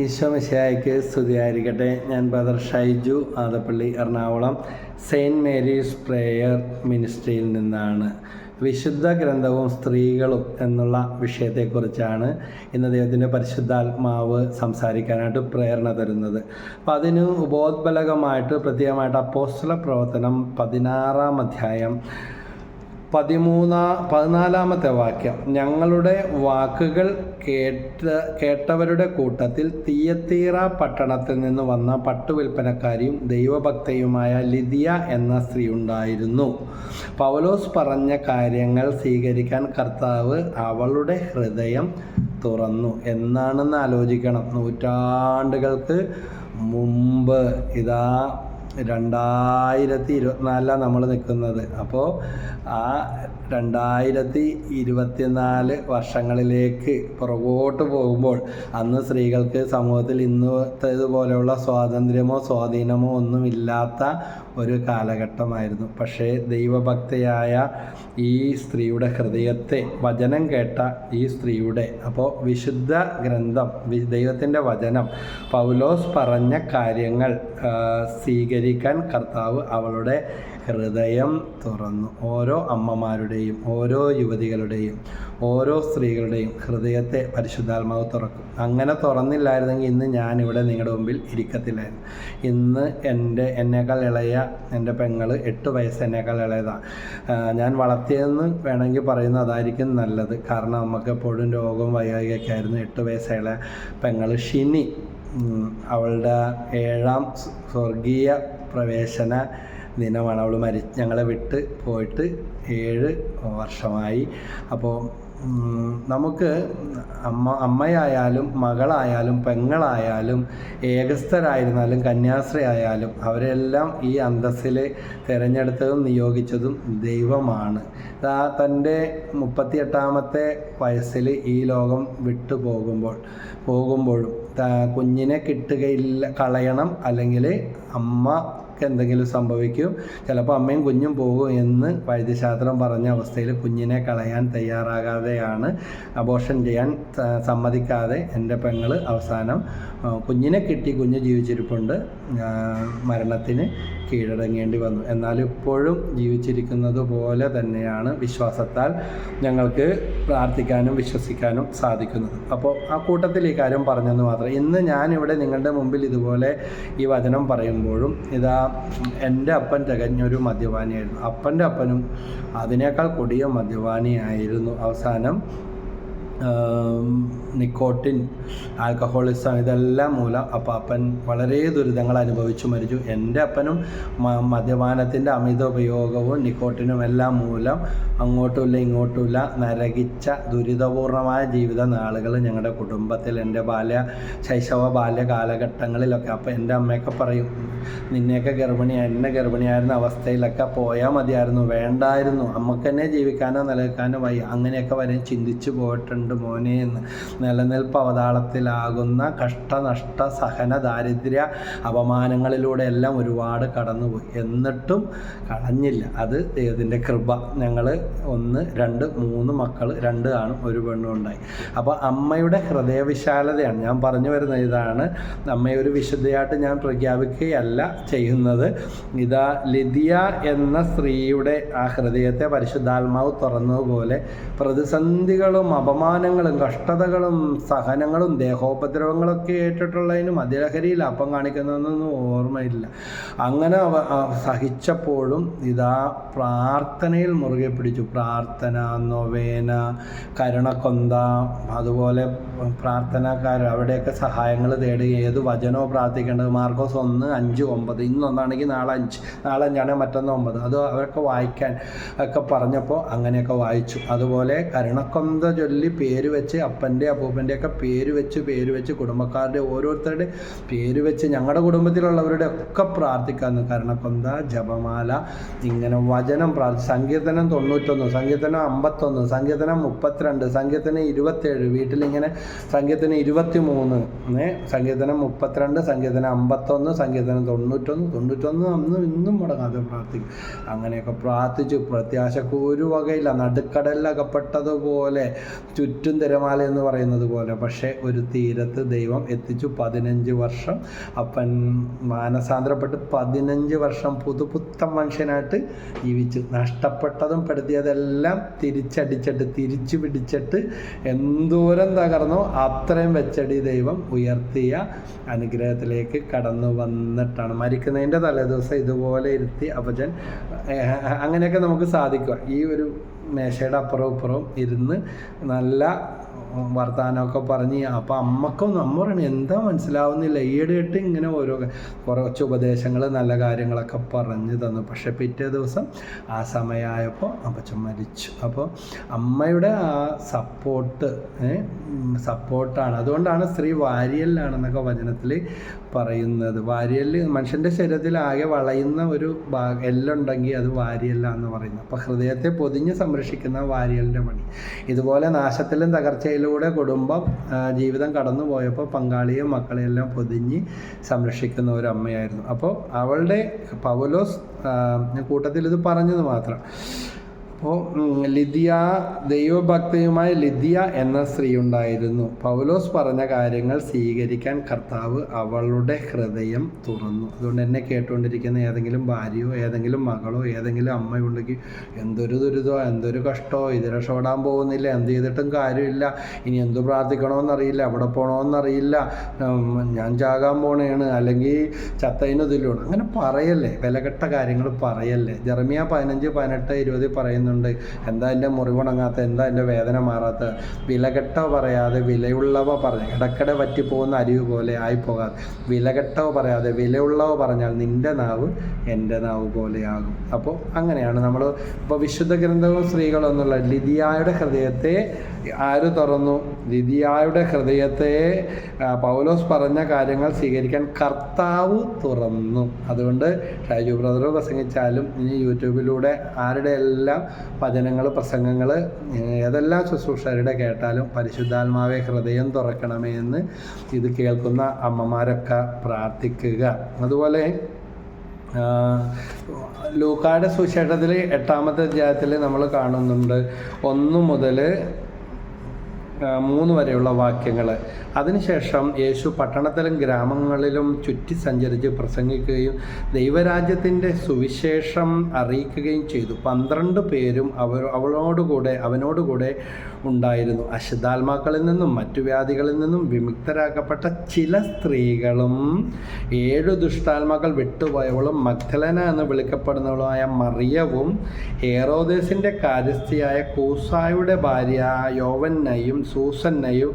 ഈശോ മിശിഹായ്ക്ക് സ്തുതിയായിരിക്കട്ടെ. ഞാൻ brother Shaiju Adappally Ernakulam saint Mary's prayer മിനിസ്ട്രിയിൽ നിന്നാണ്. വിശുദ്ധ ഗ്രന്ഥവും സ്ത്രീകളും എന്നുള്ള വിഷയത്തെക്കുറിച്ചാണ് ഇന്ന് ദൈവത്തിന്റെ പരിശുദ്ധാത്മാവ് സംസാരിക്കാനായിട്ട് പ്രേരണ തരുന്നത്. അപ്പോൾ അതിന് ഉപോത്ബലകമായിട്ട് പ്രത്യേകമായിട്ട് അപ്പോസ്റ്റല പ്രവർത്തനം പതിനാറാം അധ്യായം പതിമൂന്നാ പതിനാലാമത്തെ വാക്യം. ഞങ്ങളുടെ വാക്കുകൾ കേട്ട കേട്ടവരുടെ കൂട്ടത്തിൽ തീയത്തീറ പട്ടണത്തിൽ നിന്ന് വന്ന പട്ടുവിൽപ്പനക്കാരിയും ദൈവഭക്തയുമായ ലിദിയ എന്ന സ്ത്രീ ഉണ്ടായിരുന്നു. പൗലോസ് പറഞ്ഞ കാര്യങ്ങൾ സ്വീകരിക്കാൻ കർത്താവ് അവളുടെ ഹൃദയം തുറന്നു. എന്നാണെന്ന് ആലോചിക്കണം. നൂറ്റാണ്ടുകൾക്ക് മുമ്പ് ഇതാ രണ്ടായിരത്തി ഇരുപത്തിനാലിലാണ് നമ്മൾ നിൽക്കുന്നത് അപ്പോൾ ആ രണ്ടായിരത്തി ഇരുപത്തിനാല് വർഷങ്ങളിലേക്ക് പുറകോട്ട് പോകുമ്പോൾ അന്ന് സ്ത്രീകൾക്ക് സമൂഹത്തിൽ ഇന്നത്തേതുപോലെയുള്ള സ്വാതന്ത്ര്യമോ സ്വാധീനമോ ഒന്നുമില്ലാത്ത ഒരു കാലഘട്ടമായിരുന്നു. പക്ഷേ ദൈവഭക്തയായ ഈ സ്ത്രീയുടെ ഹൃദയത്തെ വചനം കേട്ട ഈ സ്ത്രീയുടെ അപ്പോൾ വിശുദ്ധ ഗ്രന്ഥം ദൈവത്തിന്റെ വചനം പൗലോസ് പറഞ്ഞ കാര്യങ്ങൾ സ്വീകരിക്കാൻ കർത്താവ് അവളുടെ ഹൃദയം തുറന്നു. ഓരോ അമ്മമാരുടെയും ഓരോ യുവതികളുടെയും ഓരോ സ്ത്രീകളുടെയും ഹൃദയത്തെ പരിശുദ്ധാത്മാവ് തുറക്കും. അങ്ങനെ തുറന്നില്ലായിരുന്നെങ്കിൽ ഇന്ന് ഞാനിവിടെ നിങ്ങളുടെ മുമ്പിൽ ഇരിക്കത്തില്ലായിരുന്നു. ഇന്ന് എന്റെ എന്നേക്കാൾ ഇളയ എന്റെ പെങ്ങൾ എട്ട് വയസ്സ് എന്നേക്കാൾ ഇളയതാണ് ഞാൻ വളർത്തിയതെന്ന് വേണമെങ്കിൽ പറയുന്ന അതായിരിക്കും നല്ലത്. കാരണം നമുക്ക് എപ്പോഴും രോഗവും വൈകാരികയൊക്കെ ആയിരുന്നു. എട്ട് വയസ്സുള്ള പെങ്ങൾ ഷിനി. അവളുടെ ഏഴാം സ്വർഗീയ പ്രവേശന ദിനമാണ്. അവൾ മരി ഞങ്ങളെ വിട്ട് പോയിട്ട് ഏഴ് വർഷമായി. അപ്പോൾ നമുക്ക് അമ്മ അമ്മയായാലും മകളായാലും പെങ്ങളായാലും ഏകസ്ഥരായിരുന്നാലും കന്യാസ്ത്രീ അവരെല്ലാം ഈ അന്തസ്സിൽ തിരഞ്ഞെടുത്തതും നിയോഗിച്ചതും ദൈവമാണ്. ആ തന്റെ മുപ്പത്തിയെട്ടാമത്തെ വയസ്സിൽ ഈ ലോകം വിട്ടു പോകുമ്പോൾ പോകുമ്പോഴും കുഞ്ഞിനെ കിട്ടുകയില്ല കളയണം അല്ലെങ്കിൽ അമ്മ എന്തെങ്കിലും സംഭവിക്കും ചിലപ്പോൾ അമ്മയും കുഞ്ഞും പോകും എന്ന് വൈദ്യശാസ്ത്രം പറഞ്ഞ അവസ്ഥയിൽ കുഞ്ഞിനെ കളയാൻ തയ്യാറാകാതെയാണ് അബോർഷൻ ചെയ്യാൻ സമ്മതിക്കാതെ എന്റെ പെങ്ങൾ അവസാനം കുഞ്ഞിനെ കിട്ടി കുഞ്ഞ് ജീവിച്ചിരിപ്പുണ്ട് മരണത്തിന്. കീഴടങ്ങേണ്ടി വന്നു. എന്നാൽ ഇപ്പോഴും ജീവിച്ചിരിക്കുന്നത് പോലെ തന്നെയാണ് വിശ്വാസത്താൽ ഞങ്ങൾക്ക് പ്രാർത്ഥിക്കാനും വിശ്വസിക്കാനും സാധിക്കുന്നത്. അപ്പോൾ ആ കൂട്ടത്തിൽ ഈ കാര്യം പറഞ്ഞെന്ന് മാത്രം. ഇന്ന് ഞാനിവിടെ നിങ്ങളുടെ മുമ്പിൽ ഇതുപോലെ ഈ വചനം പറയുമ്പോഴും ഇതാ എന്റെ അപ്പൻ തികഞ്ഞൊരു മദ്യപാനിയായിരുന്നു. അപ്പന്റെ അപ്പനും അതിനേക്കാൾ കൊടിയ മദ്യപാനിയായിരുന്നു അവസാനം. നിക്കോട്ടിൻ ആൽക്കഹോളിസം ഇതെല്ലാം മൂലം അപ്പോൾ അപ്പൻ വളരെ ദുരിതങ്ങൾ അനുഭവിച്ചു മരിച്ചു. എന്റെ അപ്പനും മദ്യപാനത്തിന്റെ അമിത ഉപയോഗവും നിക്കോട്ടിനും എല്ലാം മൂലം അങ്ങോട്ടുമില്ല ഇങ്ങോട്ടുമില്ല നരകിച്ച ദുരിതപൂർണമായ ജീവിത നാളുകൾ ഞങ്ങളുടെ കുടുംബത്തിൽ എന്റെ ബാല്യ ശൈശവ ബാല്യ കാലഘട്ടങ്ങളിലൊക്കെ. അപ്പോൾ എന്റെ അമ്മയൊക്കെ പറയും നിന്നെയൊക്കെ ഗർഭിണിയായി എന്നെ ഗർഭിണിയായിരുന്ന അവസ്ഥയിലൊക്കെ പോയാൽ മതിയായിരുന്നു വേണ്ടായിരുന്നു. അമ്മയ്ക്ക് തന്നെ ജീവിക്കാനോ നിലനിൽക്കാനോ വയ്യ. അങ്ങനെയൊക്കെ വരെ ചിന്തിച്ചു പോയിട്ടുണ്ട്. മോനെ എന്ന് നിലനിൽപ്പ് അവതാളത്തിലാകുന്ന കഷ്ടനഷ്ട സഹന ദാരിദ്ര്യ അപമാനങ്ങളിലൂടെ എല്ലാം ഒരുപാട് കടന്നുപോയി. എന്നിട്ടും കളഞ്ഞില്ല. അത് ദൈവത്തിന്റെ കൃപ. ഞങ്ങൾ ഒന്ന് രണ്ട് മൂന്ന് മക്കൾ രണ്ട് ആണ് ഒരു പെണ്ണും ഉണ്ടായി. അപ്പോൾ അമ്മയുടെ ഹൃദയവിശാലതയാണ്. ഞാൻ പറഞ്ഞു വരുന്നത് ഇതാണ്. അമ്മയെ ഒരു വിശുദ്ധയായിട്ട് ഞാൻ പ്രഖ്യാപിക്കുകയല്ല ചെയ്യുന്നത്. ഇതാ ലിതിയ എന്ന സ്ത്രീയുടെ ആ ഹൃദയത്തെ പരിശുദ്ധാത്മാവ് തുറന്നതുപോലെ പ്രതിസന്ധികളും അപമാനങ്ങളും കഷ്ടതകളും സഹനങ്ങളും ദേഹോപദ്രവങ്ങളൊക്കെ ഏറ്റിട്ടുള്ളതിനും അതിലഹരിയിൽ അപ്പം കാണിക്കുന്നതൊന്നും ഓർമ്മയില്ല. അങ്ങനെ സഹിച്ചപ്പോഴും ഇതാ പ്രാർത്ഥനയിൽ മുറുകെ പിടിച്ചു. പ്രാർത്ഥന നൊവേന കരുണക്കൊന്ത അതുപോലെ പ്രാർത്ഥനക്കാർ അവിടെയൊക്കെ സഹായങ്ങൾ തേടി ഏത് വചനോ പ്രാർത്ഥിക്കേണ്ടത്? മാർക്കോസ് ഒന്ന് അഞ്ച് ഒമ്പത്. ഇന്നൊന്നാണെങ്കിൽ നാളെ അഞ്ച് നാളെ അഞ്ചാണെങ്കിൽ മറ്റൊന്ന് ഒമ്പത്. അത് അവരൊക്കെ വായിക്കാൻ ഒക്കെ പറഞ്ഞപ്പോൾ അങ്ങനെയൊക്കെ വായിച്ചു. അതുപോലെ കരുണക്കൊന്ത ചൊല്ലി പേര് വെച്ച് അപ്പന്റെ അപ്പൂപ്പന്റെ ഒക്കെ പേര് വെച്ച് പേര് വെച്ച് കുടുംബക്കാരുടെ ഓരോരുത്തരുടെ പേര് വെച്ച് ഞങ്ങളുടെ കുടുംബത്തിലുള്ളവരുടെ ഒക്കെ പ്രാർത്ഥിക്കാമെന്ന് കൊന്ത ജപമാല ഇങ്ങനെ വചനം പ്രാർത്ഥി സങ്കീർത്തനം തൊണ്ണൂറ്റൊന്ന് സങ്കീർത്തനം അമ്പത്തൊന്ന് സങ്കീർത്തനം മുപ്പത്തിരണ്ട് സങ്കീർത്തനം ഇരുപത്തേഴ് വീട്ടിലിങ്ങനെ സങ്കീർത്തനം ഇരുപത്തി മൂന്ന് സങ്കീർത്തനം മുപ്പത്തിരണ്ട് സങ്കീർത്തനം അമ്പത്തൊന്ന് സങ്കീർത്തനം തൊണ്ണൂറ്റൊന്ന് തൊണ്ണൂറ്റൊന്ന് അന്ന് ഇന്നും മുടങ്ങാതെ പ്രാർത്ഥിക്കും. അങ്ങനെയൊക്കെ പ്രാർത്ഥിച്ചു പ്രത്യാശക്ക് ഒരു വകയില്ല നടുക്കടലിലകപ്പെട്ടതുപോലെ ചുറ്റും ചുറ്റും തിരമാല എന്ന് പറയുന്നത് പോലെ. പക്ഷേ ഒരു തീരത്ത് ദൈവം എത്തിച്ചു പതിനഞ്ച് വർഷം. അപ്പൻ മാനസാന്തരപ്പെട്ട് പതിനഞ്ച് വർഷം പുതുപുത്തൻ മനുഷ്യനായിട്ട് ജീവിച്ചു. നഷ്ടപ്പെട്ടതും പെടുത്തിയതെല്ലാം തിരിച്ചടിച്ചിട്ട് തിരിച്ചു പിടിച്ചിട്ട് എന്തോരം തകർന്നോ അത്രയും വെച്ചടി ദൈവം ഉയർത്തിയ അനുഗ്രഹത്തിലേക്ക് കടന്നു വന്നിട്ടാണ്. മരിക്കുന്നതിന്റെ തലേദിവസം ഇതുപോലെ ഇരുത്തി അപ്പച്ചൻ അങ്ങനെയൊക്കെ നമുക്ക് സാധിക്കുക ഈ ഒരു മേശയുടെ അപ്പുറവും ഇപ്പുറവും ഇരുന്ന് നല്ല വർത്തമാനമൊക്കെ പറഞ്ഞ് അപ്പോൾ അമ്മക്കും അമ്മ പറയണ എന്താ മനസ്സിലാവുന്നില്ല. ഈയിടെയിട്ട് ഇങ്ങനെ ഓരോ കുറച്ച് ഉപദേശങ്ങൾ നല്ല കാര്യങ്ങളൊക്കെ പറഞ്ഞു തന്നു. പക്ഷെ പിറ്റേ ദിവസം ആ സമയമായപ്പോൾ അപ്പച്ചൻ മരിച്ചു. അപ്പോൾ അമ്മയുടെ ആ സപ്പോർട്ട് സപ്പോർട്ടാണ് അതുകൊണ്ടാണ് സ്ത്രീ വാരിയല്ലാണെന്നൊക്കെ വചനത്തിൽ പറയുന്നത്. വാരിയൽ മനുഷ്യന്റെ ശരീരത്തിൽ ആകെ വളയുന്ന ഒരു ഭാഗ എല്ലുണ്ടെങ്കിൽ അത് വാരിയല്ല എന്ന് പറയുന്നത് അപ്പോൾ ഹൃദയത്തെ പൊതിഞ്ഞ് സംരക്ഷിക്കുന്ന വാരിയലിന്റെ പണി. ഇതുപോലെ നാശത്തിലും തകർച്ചയിലൂടെ കുടുംബം ജീവിതം കടന്നു പോയപ്പോൾ പങ്കാളിയും മക്കളെയും എല്ലാം പൊതിഞ്ഞ് സംരക്ഷിക്കുന്ന ഒരു അമ്മയായിരുന്നു. അപ്പോൾ അവളുടെ പൗലോസ് കൂട്ടത്തിൽ ഇത് പറഞ്ഞത് മാത്രം. അപ്പോൾ ലിദിയ ദൈവഭക്തയുമായ ലിദിയ എന്ന സ്ത്രീ ഉണ്ടായിരുന്നു. പൗലോസ് പറഞ്ഞ കാര്യങ്ങൾ സ്വീകരിക്കാൻ കർത്താവ് അവളുടെ ഹൃദയം തുറന്നു. അതുകൊണ്ട് എന്നെ കേട്ടുകൊണ്ടിരിക്കുന്ന ഏതെങ്കിലും ഭാര്യയോ ഏതെങ്കിലും മകളോ ഏതെങ്കിലും അമ്മയോ ഉണ്ടെങ്കിൽ എന്തൊരു ദുരിതമോ എന്തൊരു കഷ്ടമോ ഇത് രക്ഷപ്പെടാൻ പോകുന്നില്ല എന്ത് ചെയ്തിട്ടും കാര്യമില്ല. ഇനി എന്തു പ്രാർത്ഥിക്കണമെന്നറിയില്ല എവിടെ പോകണമെന്നറിയില്ല. ഞാൻ ചാകാൻ പോണേണ്. അല്ലെങ്കിൽ ചത്തതിന് അങ്ങനെ പറയല്ലേ? വിലകെട്ട കാര്യങ്ങൾ പറയല്ലേ? ജെറമിയ പതിനഞ്ച് പതിനെട്ട് ഇരുപത് പറയുന്നുണ്ട്. എന്താ എന്റെ മുറിവുണങ്ങാത്ത? എന്താ എന്റെ വേദന മാറാത്ത? വിലകെട്ടവ പറയാതെ വിലയുള്ളവ പറഞ്ഞ് ഇടക്കിടെ പറ്റിപ്പോകുന്ന അരിവ് പോലെ ആയിപ്പോകാതെ. വിലകെട്ടവ പറയാതെ വിലയുള്ളവ പറഞ്ഞാൽ നിന്റെ നാവ് എന്റെ നാവ് പോലെയാകും. അപ്പോൾ അങ്ങനെയാണ് നമ്മൾ ഇപ്പോൾ വിശുദ്ധ ഗ്രന്ഥവും സ്ത്രീകളും എന്നുള്ള ലിതിയായുടെ ഹൃദയത്തെ ആര് തുറന്നു? ലിതിയായുടെ ഹൃദയത്തെ പൗലോസ് പറഞ്ഞ കാര്യങ്ങൾ സ്വീകരിക്കാൻ കർത്താവ് തുറന്നു. അതുകൊണ്ട് ഷാജു ബ്രദർ പ്രസംഗിച്ചാലും ഇനി യൂട്യൂബിലൂടെ ആരുടെ എല്ലാം വചനങ്ങൾ പ്രസംഗങ്ങൾ ഏതെല്ലാം ശുശ്രൂഷകരുടെ കേട്ടാലും പരിശുദ്ധാത്മാവെ ഹൃദയം തുറക്കണമേ എന്ന് ഇത് കേൾക്കുന്ന അമ്മമാരൊക്കെ പ്രാർത്ഥിക്കുക. അതുപോലെ ലൂക്കാട് സുശേഷത്തിൽ എട്ടാമത്തെ അധ്യായത്തിൽ നമ്മൾ കാണുന്നുണ്ട്. ഒന്ന് മുതൽ മൂന്ന് വരെയുള്ള വാക്യങ്ങൾ അതിനുശേഷം യേശു പട്ടണത്തിലും ഗ്രാമങ്ങളിലും ചുറ്റി സഞ്ചരിച്ച് പ്രസംഗിക്കുകയും ദൈവരാജ്യത്തിന്റെ സുവിശേഷം അറിയിക്കുകയും ചെയ്തു. പന്ത്രണ്ട് പേരും അവർ അവളോടുകൂടെ അവനോടുകൂടെ ഉണ്ടായിരുന്നു. അശുദ്ധാത്മാക്കളിൽ നിന്നും മറ്റു വ്യാധികളിൽ നിന്നും വിമുക്തരാക്കപ്പെട്ട ചില സ്ത്രീകളും ഏഴു ദുഷ്ടാത്മാക്കൾ വിട്ടുപോയവളും മഗ്ദലന എന്ന് വിളിക്കപ്പെടുന്നവളുമായ മറിയവും ഹേറോദേസിന്റെ കാര്യസ്ഥിയായ കൂസായുടെ ഭാര്യ യോവന്നയും സൂസന്നയും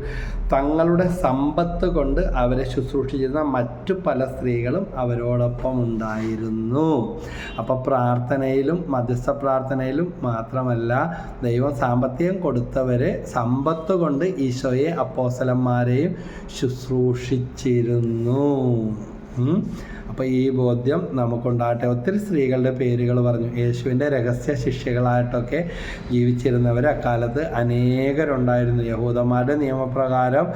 തങ്ങളുടെ സമ്പത്ത് കൊണ്ട് അവരെ ശുശ്രൂഷിച്ചിരുന്ന മറ്റു പല സ്ത്രീകളും അവരോടൊപ്പം ഉണ്ടായിരുന്നു അപ്പോൾ പ്രാർത്ഥനയിലും മധ്യസ്ഥ പ്രാർത്ഥനയിലും മാത്രമല്ല ദൈവം സാമ്പത്തികം കൊടുത്തവരെ സമ്പത്ത് കൊണ്ട് ഈശോയെ അപ്പോസലന്മാരെയും ശുശ്രൂഷിച്ചിരുന്നു. അപ്പോൾ ഈ ബോധ്യം നമുക്കുണ്ടാകട്ടെ. ഒത്തിരി സ്ത്രീകളുടെ പേരുകൾ പറഞ്ഞു. യേശുവിന്റെ രഹസ്യ ശിഷ്യകളായിട്ടൊക്കെ ജീവിച്ചിരുന്നവർ അക്കാലത്ത് അനേകരുണ്ടായിരുന്നു. യഹൂദന്മാരുടെ നിയമപ്രകാരം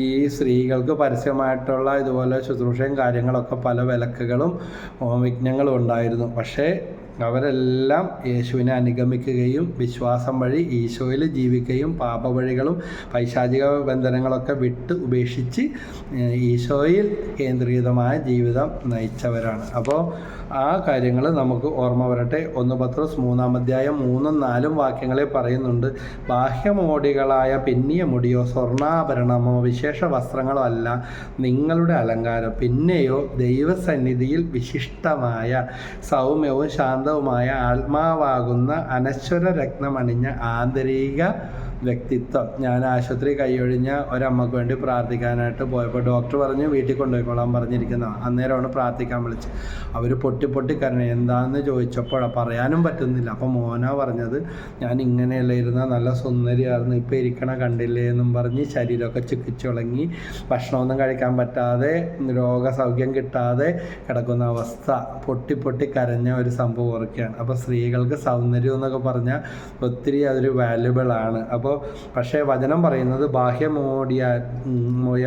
ഈ സ്ത്രീകൾക്ക് പരസ്യമായിട്ടുള്ള ഇതുപോലെ ശുശ്രൂഷയും കാര്യങ്ങളൊക്കെ പല വിലക്കുകളും വിഘ്നങ്ങളും ഉണ്ടായിരുന്നു. പക്ഷേ അവരെല്ലാം യേശുവിനെ അനുഗമിക്കുകയും വിശ്വാസം വഴി ഈശോയിൽ ജീവിക്കുകയും പാപവഴികളും പൈശാചിക ബന്ധനങ്ങളൊക്കെ വിട്ട് ഉപേക്ഷിച്ച് ഈശോയിൽ കേന്ദ്രീകൃതമായ ജീവിതം നയിച്ചവരാണ്. അപ്പോൾ ആ കാര്യങ്ങൾ നമുക്ക് ഓർമ്മ വരട്ടെ. ഒന്ന് പത്രോസ് മൂന്നാം അധ്യായം മൂന്നും നാലും വാക്യങ്ങളെ പറയുന്നുണ്ട്. ബാഹ്യമോടികളായ പിന്നിയ മുടിയോ സ്വർണാഭരണമോ വിശേഷ വസ്ത്രങ്ങളോ അല്ല നിങ്ങളുടെ അലങ്കാരം. പിന്നെയോ ദൈവസന്നിധിയിൽ വിശിഷ്ടമായ സൗമ്യവും ശാന്തവുമായ ആത്മാവാകുന്ന അനശ്വര രത്നമണിഞ്ഞ ആന്തരിക വ്യക്തിത്വം. ഞാൻ ആശുപത്രി കൈയൊഴിഞ്ഞ ഒരമ്മക്ക് വേണ്ടി പ്രാർത്ഥിക്കാനായിട്ട് പോയപ്പോൾ ഡോക്ടർ പറഞ്ഞു വീട്ടിൽ കൊണ്ടുപോയിക്കോളാൻ പറഞ്ഞിരിക്കുന്ന അന്നേരമാണ് പ്രാർത്ഥിക്കാൻ വിളിച്ചത്. അവർ പൊട്ടി പൊട്ടി കരണേ എന്താണെന്ന് ചോദിച്ചപ്പോഴാണ് പറയാനും പറ്റുന്നില്ല. അപ്പോൾ മോന പറഞ്ഞത് ഞാൻ ഇങ്ങനെയല്ല ഇരുന്ന നല്ല സുന്ദരിയായിരുന്നു ഇപ്പോൾ ഇരിക്കണ കണ്ടില്ലേ എന്നും പറഞ്ഞ് ശരീരമൊക്കെ ചുക്കിച്ചുളങ്ങി ഭക്ഷണമൊന്നും കഴിക്കാൻ പറ്റാതെ രോഗസൗഖ്യം കിട്ടാതെ കിടക്കുന്ന അവസ്ഥ. പൊട്ടി പൊട്ടി കരഞ്ഞ ഒരു സംഭവം ഓർക്കുകയാണ് അപ്പോൾ സ്ത്രീകൾക്ക് സൗന്ദര്യം എന്നൊക്കെ പറഞ്ഞാൽ ഒത്തിരി അതൊരു വാല്യുബിൾ ആണ്. അപ്പോൾ അപ്പോൾ പക്ഷേ വചനം പറയുന്നത് ബാഹ്യമോടിയ മോയ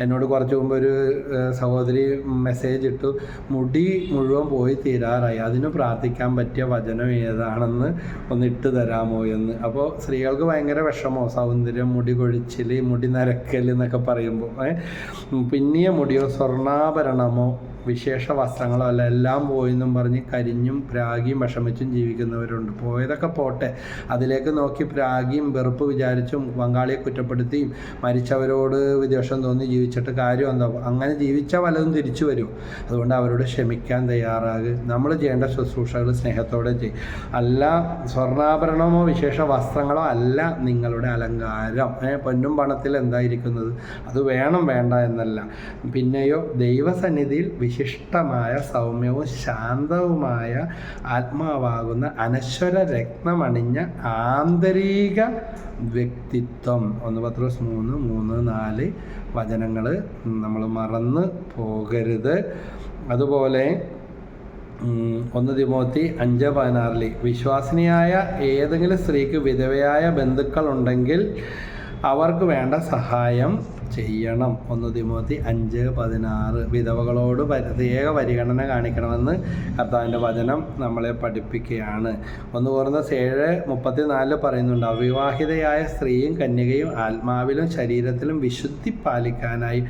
എന്നോട് കുറച്ച് മുമ്പ് ഒരു സഹോദരി മെസ്സേജ് ഇട്ടു മുടി മുഴുവൻ പോയി തീരാറായി. അതിന് പ്രാർത്ഥിക്കാൻ പറ്റിയ വചനം ഏതാണെന്ന് ഒന്ന് ഇട്ട് തരാമോ? എന്ന്. അപ്പോൾ സ്ത്രീകൾക്ക് ഭയങ്കര വിഷമോ? സൗന്ദര്യം മുടി കൊഴിച്ചിൽ മുടി നരക്കൽ എന്നൊക്കെ പറയുമ്പോൾ പിന്നിയ മുടിയോ സ്വർണാഭരണമോ? വിശേഷ വസ്ത്രങ്ങളോ അല്ല എല്ലാം പോയി എന്നും പറഞ്ഞ് കരിഞ്ഞും പ്രാഗിയും വിഷമിച്ചും ജീവിക്കുന്നവരുണ്ട്. പോയതൊക്കെ പോട്ടെ. അതിലേക്ക് നോക്കി പ്രാഗിയും വെറുപ്പ് വിചാരിച്ചും പങ്കാളിയെ കുറ്റപ്പെടുത്തിയും മരിച്ചവരോട് വിദ്വേഷം തോന്നി ജീവിച്ചിട്ട് കാര്യം എന്താ? അങ്ങനെ ജീവിച്ച വല്ലതും തിരിച്ചു വരും. അതുകൊണ്ട് അവരോട് ക്ഷമിക്കാൻ തയ്യാറാകുക നമ്മൾ ചെയ്യേണ്ട ശുശ്രൂഷകൾ സ്നേഹത്തോടെ ചെയ്യും. അല്ല സ്വർണാഭരണമോ വിശേഷ വസ്ത്രങ്ങളോ അല്ല നിങ്ങളുടെ അലങ്കാരം. പൊന്നും പണത്തിൽ എന്തായിരിക്കുന്നത് അത് വേണം വേണ്ട എന്നല്ല. പിന്നെയോ ദൈവസന്നിധിയിൽ വിശിഷ്ടമായ സൗമ്യവും ശാന്തവുമായ ആത്മാവാകുന്ന അനശ്വര രത്നമണിഞ്ഞ ആന്തരിക വ്യക്തിത്വം. ഒന്ന് പത്രോസ് മൂന്ന് മൂന്ന് നാല് വചനങ്ങൾ നമ്മൾ മറന്ന് പോകരുത്. അതുപോലെ ഒന്ന് തിമോത്തി അഞ്ച് പതിനാറിൽ വിശ്വാസിനിയായ ഏതെങ്കിലും സ്ത്രീക്ക് വിധവയായ ബന്ധുക്കൾ ഉണ്ടെങ്കിൽ അവർക്ക് വേണ്ട സഹായം ചെയ്യണം. ഒന്ന് തിമോത്തി അഞ്ച് പതിനാറ്. വിധവകളോട് പ്രത്യേക പരിഗണന കാണിക്കണമെന്ന് കർത്താവിന്റെ വചനം നമ്മളെ പഠിപ്പിക്കുകയാണ്. ഒന്ന് കുറഞ്ഞ ഏഴ് മുപ്പത്തിനാലിൽ പറയുന്നുണ്ട് അവിവാഹിതയായ സ്ത്രീയും കന്യകയും ആത്മാവിലും ശരീരത്തിലും വിശുദ്ധി പാലിക്കാനായി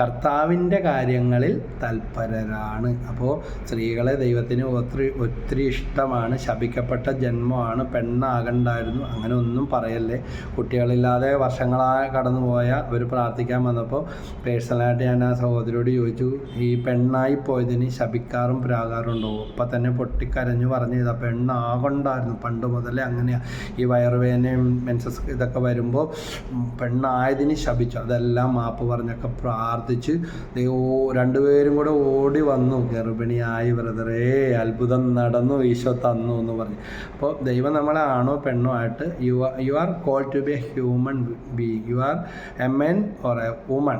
കർത്താവിന്റെ കാര്യങ്ങളിൽ തൽപരരാണ്. അപ്പോൾ സ്ത്രീകളെ ദൈവത്തിന് ഒത്തിരി ഒത്തിരി ഇഷ്ടമാണ്. ശപിക്കപ്പെട്ട ജന്മമാണ് പെണ്ണാകണ്ടായിരുന്നു. അങ്ങനെ ഒന്നും പറയല്ലേ. കുട്ടികളില്ലാതെ വർഷങ്ങളായി കടന്നുപോയ അവർ പ്രാർത്ഥിക്കാൻ വന്നപ്പോൾ പേഴ്സണലായിട്ട് ഞാൻ ആ സഹോദരിയോട് ചോദിച്ചു ഈ പെണ്ണായി പോയതിന് ശപിക്കാറും പ്രാകാറുണ്ടോ അപ്പം തന്നെ പൊട്ടിക്കരഞ്ഞു പറഞ്ഞു ഇതാ പെണ്ണാകൊണ്ടായിരുന്നു. പണ്ട് മുതലേ അങ്ങനെയാണ് ഈ വയറുവേദനയും മെൻസസ് ഇതൊക്കെ വരുമ്പോൾ പെണ്ണായതിന് ശപിച്ചു. അതെല്ലാം മാപ്പ് പറഞ്ഞൊക്കെ പ്രാർത്ഥിച്ച് ദൈവോ രണ്ടുപേരും കൂടെ ഓടി വന്നു. ഗർഭിണിയായി ബ്രദറേ അത്ഭുതം നടന്നു ഈശോ തന്നു എന്ന് പറഞ്ഞു. അപ്പോൾ ദൈവം നമ്മളെ ആണോ പെണ്ണോ ആയിട്ട് you are you are call to be a human be you are a men or a woman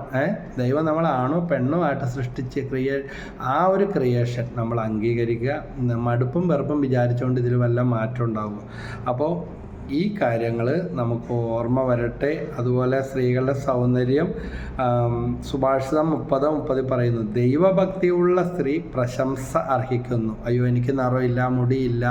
ദൈവം നമ്മളെ ആണോ പെണ്ണോ ആയിട്ട് സൃഷ്ടിച്ച് ക്രിയേ ആ ഒരു ക്രിയേഷൻ നമ്മൾ അംഗീകരിക്കുക മടുപ്പും വെറുപ്പും വിചാരിച്ചുകൊണ്ട് ഇതിൽ വല്ല മാറ്റം ഉണ്ടാകും അപ്പോൾ ഈ കാര്യങ്ങൾ നമുക്ക് ഓർമ്മ വരട്ടെ. അതുപോലെ സ്ത്രീകളുടെ സൗന്ദര്യം സുഭാഷിതം മുപ്പത് മുപ്പതിൽ പറയുന്നു ദൈവഭക്തിയുള്ള സ്ത്രീ പ്രശംസ അർഹിക്കുന്നു. അയ്യോ എനിക്ക് നിറമില്ല മുടിയില്ല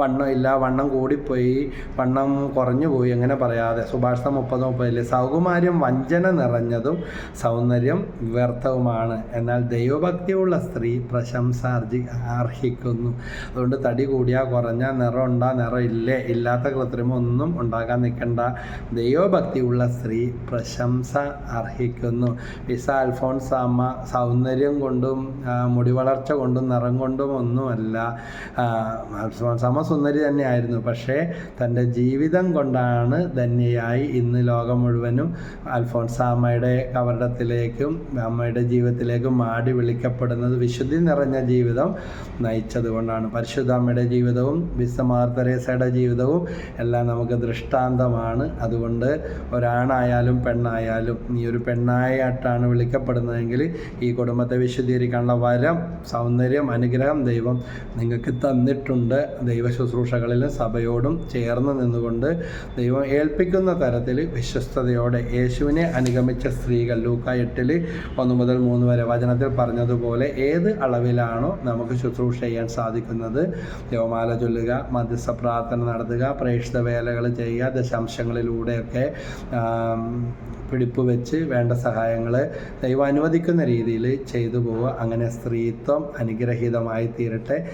വണ്ണമില്ല വണ്ണം കൂടിപ്പോയി വണ്ണം കുറഞ്ഞു പോയി അങ്ങനെ പറയാതെ. സുഭാഷിതം മുപ്പത് മുപ്പതിൽ സൗകുമാര്യം വഞ്ചന നിറഞ്ഞതും സൗന്ദര്യം വ്യർത്ഥവുമാണ്. എന്നാൽ ദൈവഭക്തിയുള്ള സ്ത്രീ പ്രശംസ അർജി അർഹിക്കുന്നു. അതുകൊണ്ട് തടി കൂടിയാ കുറഞ്ഞ നിറം ഉണ്ടാ നിറം ഇല്ലേ ഇല്ലാത്ത കൃത്രിമം ഒന്നും ഉണ്ടാകാൻ നിൽക്കേണ്ട. ദൈവഭക്തിയുള്ള സ്ത്രീ പ്രശംസ അർഹിക്കുന്നു. വിസ അൽഫോൺസ് അമ്മ സൗന്ദര്യം കൊണ്ടും മുടി വളർച്ച കൊണ്ടും നിറം കൊണ്ടും ഒന്നുമല്ല. അൽഫോൺസ് അമ്മ സുന്ദരി തന്നെയായിരുന്നു. പക്ഷേ തന്റെ ജീവിതം കൊണ്ടാണ് ധന്യയായി ഇന്ന് ലോകം മുഴുവനും അൽഫോൺസ അമ്മയുടെ കവരടത്തിലേക്കും അമ്മയുടെ ജീവിതത്തിലേക്കും മാടി വിളിക്കപ്പെടുന്നത് വിശുദ്ധി നിറഞ്ഞ ജീവിതം നയിച്ചത് കൊണ്ടാണ് പരിശുദ്ധ അമ്മയുടെ ജീവിതവും തെരേസയുടെ ജീവിതവും എല്ലാം നമുക്ക് ദൃഷ്ടാന്തമാണ്. അതുകൊണ്ട് ഒരാണായാലും പെണ്ണായാലും നീ ഒരു പെണ്ണായിട്ടാണ് വിളിക്കപ്പെടുന്നതെങ്കിൽ ഈ കുടുംബത്തെ വിശുദ്ധീകരിക്കാനുള്ള വരം സൗന്ദര്യം അനുഗ്രഹം ദൈവം നിങ്ങൾക്ക് തന്നിട്ടുണ്ട്. ദൈവ ശുശ്രൂഷകളിലും സഭയോടും ചേർന്ന് നിന്നുകൊണ്ട് ദൈവം ഏൽപ്പിക്കുന്ന തരത്തിൽ വിശ്വസ്തയോടെ യേശുവിനെ അനുഗമിച്ച സ്ത്രീകൾ ലൂക്ക എട്ടിൽ ഒന്ന് മുതൽ മൂന്ന് വരെ വചനത്തിൽ പറഞ്ഞതുപോലെ ഏത് അളവിലാണോ നമുക്ക് ശുശ്രൂഷ ചെയ്യാൻ സാധിക്കുന്നത്. ദേവമാല ചൊല്ലുക മധ്യസ്ഥ പ്രാർത്ഥന നടത്തുക പ്രേക്ഷിത വേലകൾ ചെയ്യുക ദശാംശങ്ങളിലൂടെയൊക്കെ പിടിപ്പ് വെച്ച് വേണ്ട സഹായങ്ങൾ ദൈവം അനുവദിക്കുന്ന രീതിയിൽ ചെയ്തു പോവുക. അങ്ങനെ സ്ത്രീത്വം അനുഗ്രഹീതമായി തീരട്ടെ.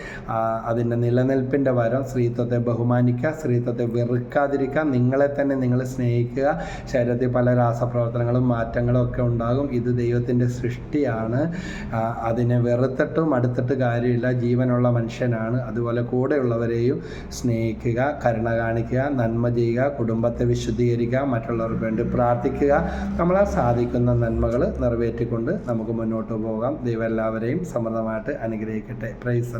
അതിന്റെ നിലനിൽപ്പിന്റെ വരം സ്ത്രീത്വത്തെ ബഹുമാനിക്കുക സ്ത്രീത്വത്തെ വെറുക്കാതിരിക്കുക നിങ്ങളെ തന്നെ നിങ്ങൾ സ്നേഹിക്കുക. ശരീരത്തിൽ പല രാസപ്രവർത്തനങ്ങളും മാറ്റങ്ങളും ഒക്കെ ഉണ്ടാകും. ഇത് ദൈവത്തിന്റെ സൃഷ്ടിയാണ്. അതിനെ വെറുത്തിട്ടും അടുത്തിട്ട് കാര്യമില്ല. ജീവനുള്ള മനുഷ്യനാണ്. അതുപോലെ കൂടെയുള്ളവരെയും സ്നേഹിക്കുക കരുണ കാണിക്കുക നന്മ ചെയ്യുക കുടുംബത്തെ വിശുദ്ധീകരിക്കുക മറ്റുള്ളവർക്ക് വേണ്ടി പ്രാർത്ഥിക്കുക. നമ്മളാൽ സാധിക്കുന്ന നന്മകൾ നിറവേറ്റിക്കൊണ്ട് നമുക്ക് മുന്നോട്ട് പോകാം. ദൈവം എല്ലാവരെയും സമൃദ്ധമായിട്ട് അനുഗ്രഹിക്കട്ടെ. പ്രൈസ്